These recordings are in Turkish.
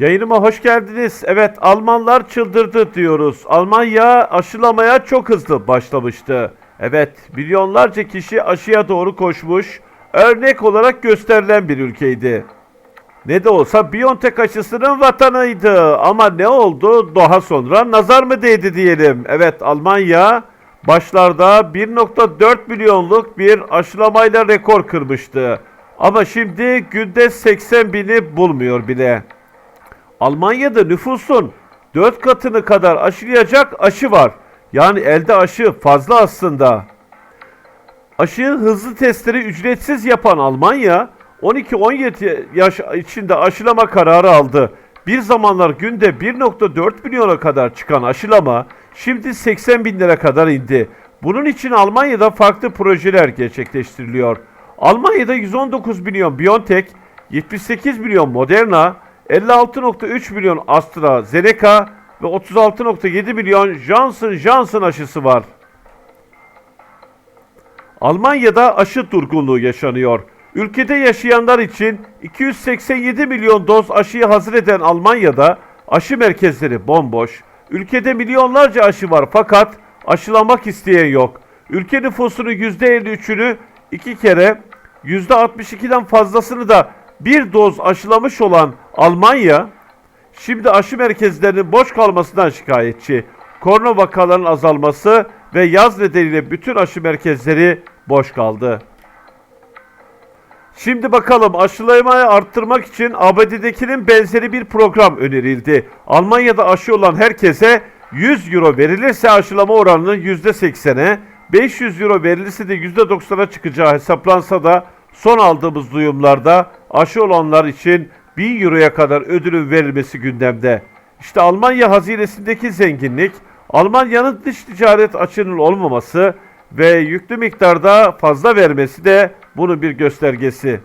Yayınıma hoş geldiniz. Evet Almanlar çıldırdı diyoruz. Almanya aşılamaya çok hızlı başlamıştı. Evet milyonlarca kişi aşıya doğru koşmuş. Örnek olarak gösterilen bir ülkeydi. Ne de olsa Biontech aşısının vatanıydı. Ama ne oldu? Daha sonra nazar mı değdi diyelim. Evet Almanya başlarda 1.4 milyonluk bir aşılamayla rekor kırmıştı. Ama şimdi günde 80 bini bulmuyor bile. Almanya'da nüfusun 4 katını kadar aşılayacak aşı var. Yani elde aşı fazla aslında. Aşı hızlı testleri ücretsiz yapan Almanya 12-17 yaş içinde aşılama kararı aldı. Bir zamanlar günde 1.4 milyona kadar çıkan aşılama şimdi 80 binlere kadar indi. Bunun için Almanya'da farklı projeler gerçekleştiriliyor. Almanya'da 119 milyon BioNTech, 78 milyon Moderna, 56.3 milyon AstraZeneca ve 36.7 milyon Johnson Johnson aşısı var. Almanya'da aşı durgunluğu yaşanıyor. Ülkede yaşayanlar için 287 milyon doz aşıyı hazır eden Almanya'da aşı merkezleri bomboş. Ülkede milyonlarca aşı var fakat aşılamak isteyen yok. Ülke nüfusunun %53'ünü iki kere, %62'den fazlasını da bir doz aşılamış olan Almanya, şimdi aşı merkezlerinin boş kalmasından şikayetçi. Korona vakalarının azalması ve yaz nedeniyle bütün aşı merkezleri boş kaldı. Şimdi bakalım aşılamayı arttırmak için ABD'dekinin benzeri bir program önerildi. Almanya'da aşı olan herkese 100 euro verilirse aşılama oranının %80'e, 500 euro verilirse de %90'a çıkacağı hesaplansa da son aldığımız duyumlarda aşı olanlar için 1000 euroya kadar ödülün verilmesi gündemde. İşte Almanya hazinesindeki zenginlik, Almanya'nın dış ticaret açığının olmaması ve yüklü miktarda fazla vermesi de bunun bir göstergesi.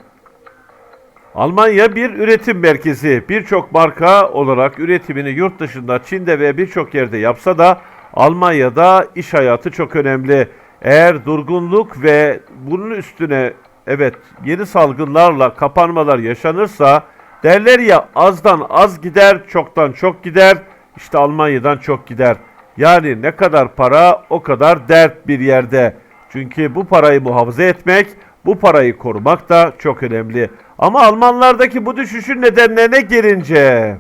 Almanya bir üretim merkezi. Birçok marka olarak üretimini yurt dışında, Çin'de ve birçok yerde yapsa da Almanya'da iş hayatı çok önemli. Eğer durgunluk ve bunun üstüne evet yeni salgınlarla kapanmalar yaşanırsa derler ya azdan az gider, çoktan çok gider. İşte Almanya'dan çok gider. Yani ne kadar para o kadar dert bir yerde. Çünkü bu parayı muhafaza etmek, bu parayı korumak da çok önemli. Ama Almanlardaki bu düşüşün nedenlerine gelince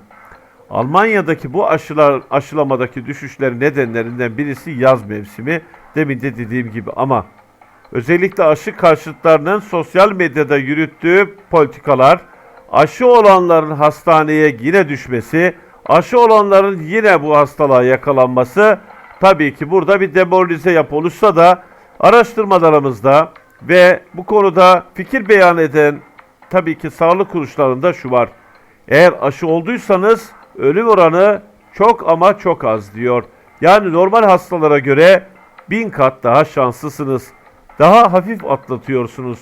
Almanya'daki bu aşılar aşılamadaki düşüşlerin nedenlerinden birisi yaz mevsimi. Demin de dediğim gibi ama özellikle aşı karşıtlarının sosyal medyada yürüttüğü politikalar, aşı olanların hastaneye yine düşmesi, aşı olanların yine bu hastalığa yakalanması tabii ki burada bir demoralize yapı oluşsa da araştırmalarımızda ve bu konuda fikir beyan eden tabii ki sağlık kuruluşlarında şu var. Eğer aşı olduysanız ölüm oranı çok ama çok az diyor. Yani normal hastalara göre bin kat daha şanslısınız. Daha hafif atlatıyorsunuz.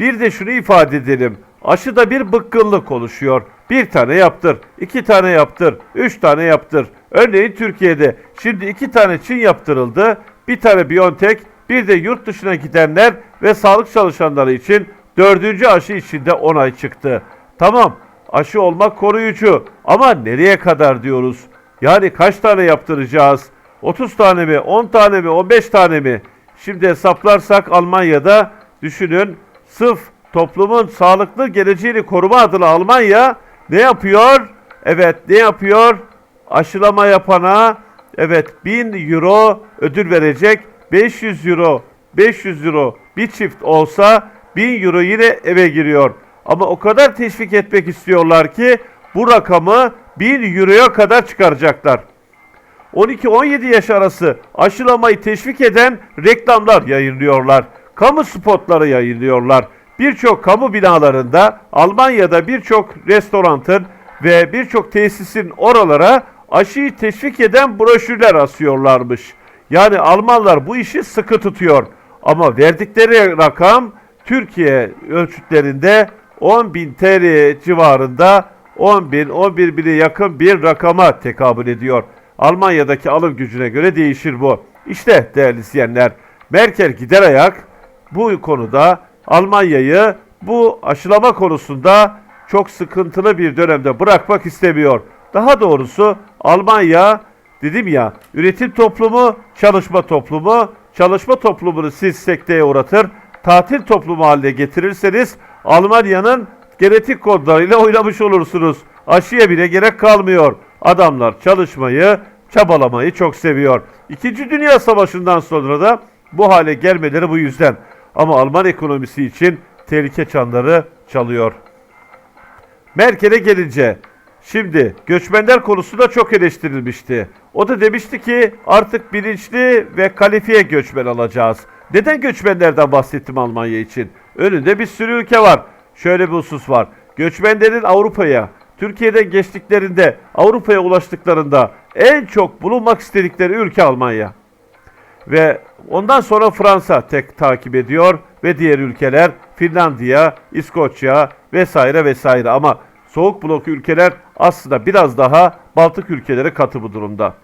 Bir de şunu ifade edelim. Aşıda bir bıkkınlık oluşuyor. Bir tane yaptır, iki tane yaptır, üç tane yaptır. Örneğin Türkiye'de şimdi iki tane Çin yaptırıldı, bir tane Biontech, bir de yurt dışına gidenler ve sağlık çalışanları için dördüncü aşı içinde onay çıktı. Tamam, aşı olmak koruyucu ama nereye kadar diyoruz? Yani kaç tane yaptıracağız? 30 tane mi, 10 tane mi, 15 tane mi? Şimdi hesaplarsak Almanya'da düşünün sırf toplumun sağlıklı geleceğini koruma adına Almanya ne yapıyor? Evet ne yapıyor? Aşılama yapana evet 1000 euro ödül verecek. 500 euro 500 euro bir çift olsa 1000 euro yine eve giriyor. Ama o kadar teşvik etmek istiyorlar ki bu rakamı 1000 euroya kadar çıkaracaklar. 12-17 yaş arası aşılamayı teşvik eden reklamlar yayınlıyorlar. Kamu spotları yayınlıyorlar. Birçok kamu binalarında Almanya'da birçok restoranın ve birçok tesisin oralara aşıyı teşvik eden broşürler asıyorlarmış. Yani Almanlar bu işi sıkı tutuyor. Ama verdikleri rakam Türkiye ölçütlerinde 10.000 TL civarında 10 bin, 11 bine yakın bir rakama tekabül ediyor. Almanya'daki alım gücüne göre değişir bu. İşte değerli izleyenler, Merkel gider ayak bu konuda Almanya'yı bu aşılama konusunda çok sıkıntılı bir dönemde bırakmak istemiyor. Daha doğrusu Almanya dedim ya üretim toplumu, çalışma toplumu, çalışma toplumunu siz sekteye uğratır, tatil toplumu haline getirirseniz Almanya'nın genetik kodlarıyla oynamış olursunuz. Aşıya bile gerek kalmıyor. Adamlar çalışmayı, çabalamayı çok seviyor. İkinci Dünya Savaşı'ndan sonra da bu hale gelmeleri bu yüzden. Ama Alman ekonomisi için tehlike çanları çalıyor. Merkel'e gelince şimdi göçmenler konusu da çok eleştirilmişti. O da demişti ki artık bilinçli ve kalifiye göçmen alacağız. Neden göçmenlerden bahsettim Almanya için? Önünde bir sürü ülke var. Şöyle bir husus var. Göçmenlerin Avrupa'ya, Türkiye'den geçtiklerinde, Avrupa'ya ulaştıklarında en çok bulunmak istedikleri ülke Almanya. Ve ondan sonra Fransa tek takip ediyor ve diğer ülkeler Finlandiya, İskoçya vesaire vesaire ama soğuk blok ülkeler aslında biraz daha Baltık ülkeleri katı bu durumda.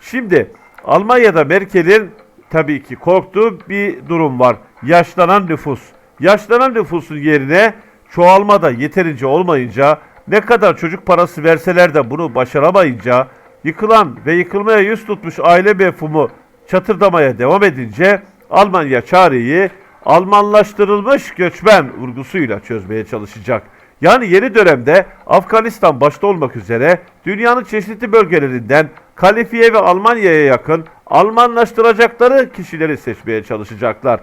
Şimdi Almanya'da Merkel'in tabii ki korktuğu bir durum var. Yaşlanan nüfus. Yaşlanan nüfusun yerine çoğalma da yeterince olmayınca ne kadar çocuk parası verseler de bunu başaramayınca yıkılan ve yıkılmaya yüz tutmuş aile mefhumu çatırdamaya devam edince Almanya çareyi Almanlaştırılmış göçmen vurgusuyla çözmeye çalışacak. Yani yeni dönemde Afganistan başta olmak üzere dünyanın çeşitli bölgelerinden kalifiye ve Almanya'ya yakın Almanlaştıracakları kişileri seçmeye çalışacaklar.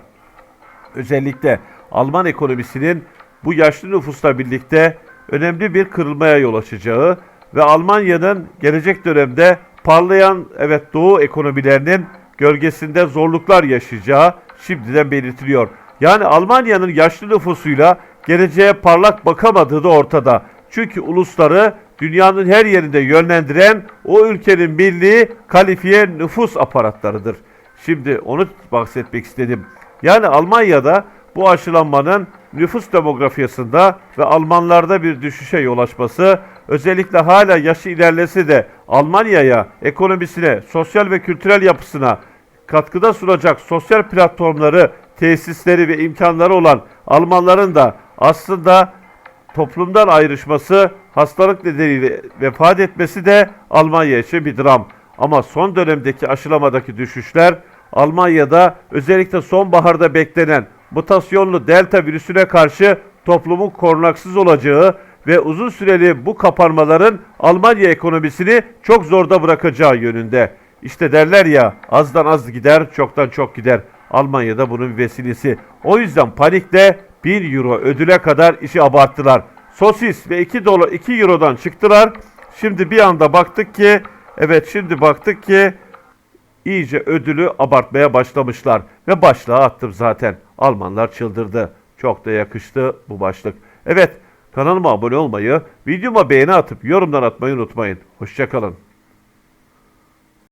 Özellikle Alman ekonomisinin bu yaşlı nüfusla birlikte önemli bir kırılmaya yol açacağı ve Almanya'nın gelecek dönemde parlayan evet Doğu ekonomilerinin gölgesinde zorluklar yaşayacağı şimdiden belirtiliyor. Yani Almanya'nın yaşlı nüfusuyla geleceğe parlak bakamadığı da ortada. Çünkü ulusları dünyanın her yerinde yönlendiren o ülkenin milli kalifiye nüfus aparatlarıdır. Şimdi onu bahsetmek istedim. Yani Almanya'da bu aşılanmanın nüfus demografyasında ve Almanlarda bir düşüşe yol açması, özellikle hala yaşı ilerlese de Almanya'ya, ekonomisine, sosyal ve kültürel yapısına katkıda sunacak sosyal platformları, tesisleri ve imkanları olan Almanların da aslında toplumdan ayrışması, hastalık nedeniyle vefat etmesi de Almanya için bir dram. Ama son dönemdeki aşılamadaki düşüşler Almanya'da özellikle sonbaharda beklenen mutasyonlu delta virüsüne karşı toplumun korunaksız olacağı ve uzun süreli bu kapanmaların Almanya ekonomisini çok zorda bırakacağı yönünde. İşte derler ya azdan az gider, çoktan çok gider. Almanya'da bunun vesilesi. O yüzden panikle 1 euro ödüle kadar işi abarttılar. Sosis ve 2 dolar 2 eurodan çıktılar. Şimdi bir anda baktık ki evet şimdi baktık ki iyice ödülü abartmaya başlamışlar ve başlığa attım zaten. Almanlar çıldırdı. Çok da yakıştı bu başlık. Evet kanalıma abone olmayı, videoma beğeni atıp yorumdan atmayı unutmayın. Hoşçakalın.